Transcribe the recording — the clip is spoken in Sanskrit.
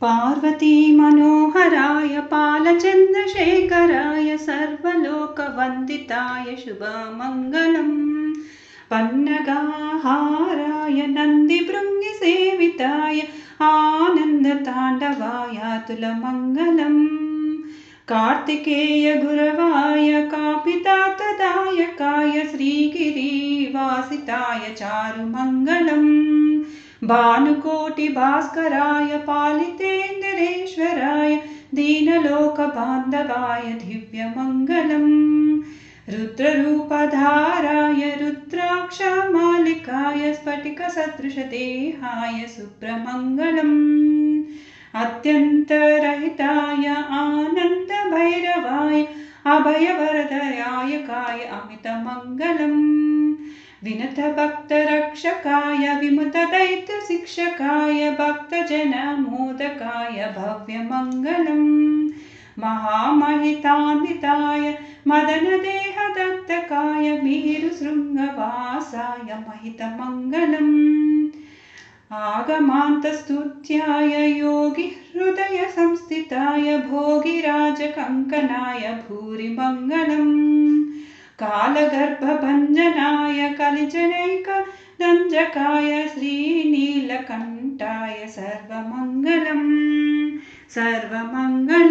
पार्वती मनोहराय पालचन्द्रशेखराय सर्वलोकवन्दिताय शुभमङ्गलम्। पन्नगाहाराय नन्दिभृङ्गिसेविताय आनन्दताण्डवाय तुलमङ्गलम् कार्तिकेय गुरवाय कापितातदायकाय श्रीगिरिवासिताय चारुमङ्गलम् भानुकोटिभास्कराय पालितेन्द्रेश्वराय दीनलोकबान्धवाय दिव्यमङ्गलम्। रुद्ररूपधाराय रुद्राक्षमालिकाय स्फटिकसदृशदेहाय सुप्रमङ्गलम् अत्यन्तरहिताय आनन्दभैरवाय अभयवरदयायकाय अमितमङ्गलम् विनतभक्तरक्षकाय विमुतदैत्यशिक्षकाय भक्तजनमोदकाय भव्यमङ्गलम्। महामहितान्विताय मदनदेहदत्तकाय मेरुशृङ्गवासाय महितमङ्गलम्। आगमान्तस्तुत्याय योगिहृदयसंस्थिताय भोगिराजकङ्कनाय भूरिमङ्गलम् कालगर्भभञ्जनाय कलिजनैकदञ्जकाय श्रीनीलकण्ठाय सर्वमङ्गलम् सर्वमङ्गलम्